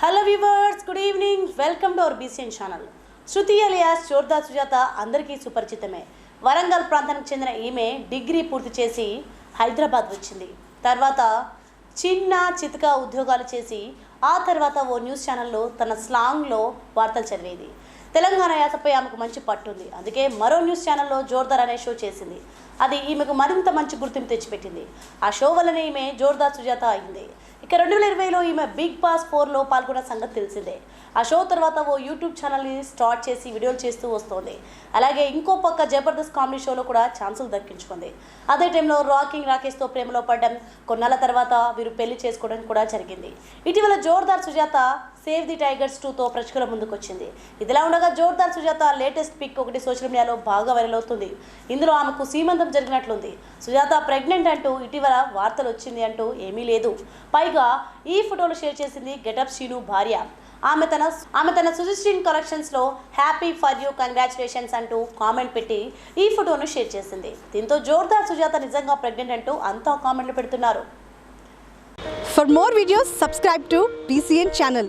Hello viewers good evening welcome to our BCN channel Shruti alias చోర్దా Sujatha అందరికీ సుపరిచితమే. వరంగల్ ప్రాంతానికి చెందిన ఈమె డిగ్రీ పూర్తి చేసి హైదరాబాద్ వచ్చింది. తర్వాత చిన్న చితక ఉద్యోగాలు చేసి ఆ తర్వాత ఓ న్యూస్ ఛానల్లో తన స్లాంగ్లో వార్తలు చదివేది. తెలంగాణ యాసపై ఆమెకు మంచి పట్టుంది అందుకే మరో న్యూస్ ఛానల్లో జోర్దార్ అనే షో చేసింది. అది ఈమెకు మరింత మంచి గుర్తింపు తెచ్చిపెట్టింది. ఆ షో వల్లనే ఈమె జోర్దార్ సుజాత అయింది. ఇక రెండు వేల ఇరవైలో ఈమె బిగ్ బాస్ ఫోర్లో పాల్గొన్న సంగతి తెలిసిందే. ఆ షో తర్వాత ఓ యూట్యూబ్ ఛానల్ని స్టార్ట్ చేసి వీడియోలు చేస్తూ వస్తోంది. అలాగే ఇంకో పక్క జబర్దస్త్ కామెడీ షోలో కూడా ఛాన్సులు దక్కించుకుంది. అదే టైంలో రాకింగ్ రాకేష్తో ప్రేమలో పడ్డం కొన్నాళ్ళ తర్వాత వీరు పెళ్ళి చేసుకోవడం కూడా జరిగింది. ఇటీవల Jordar Sujatha save the tigers టూతో ప్రేక్షకుల ముందుకొచ్చింది. ఇదిలా ఉండగా జోర్దార్ సుజాత లేటెస్ట్ పిక్ ఒకటి సోషల్ మీడియాలో బాగా వైరల్ అవుతుంది. ఇందులో ఆమెకు సీమంతం జరిగినట్లుంది. సుజాత ప్రెగ్నెంట్ అంటూ ఇటీవల వార్తలు వచ్చింది అంటూ ఏమీ లేదు. పైగా ఈ ఫోటోలు షేర్ చేసింది గెటప్ శ్రీను భార్య. ఆమె తన ఆమె తన సుజిస్ట్రీన్ కలెక్షన్స్లో హ్యాపీ ఫర్ యూ కంగ్రాచులేషన్స్ అంటూ కామెంట్ పెట్టి ఈ ఫోటోను షేర్ చేసింది. దీంతో జోర్దార్ సుజాత నిజంగా ప్రెగ్నెంట్ అంటూ అంతా కామెంట్లు పెడుతున్నారు. For more videos subscribe to PCN channel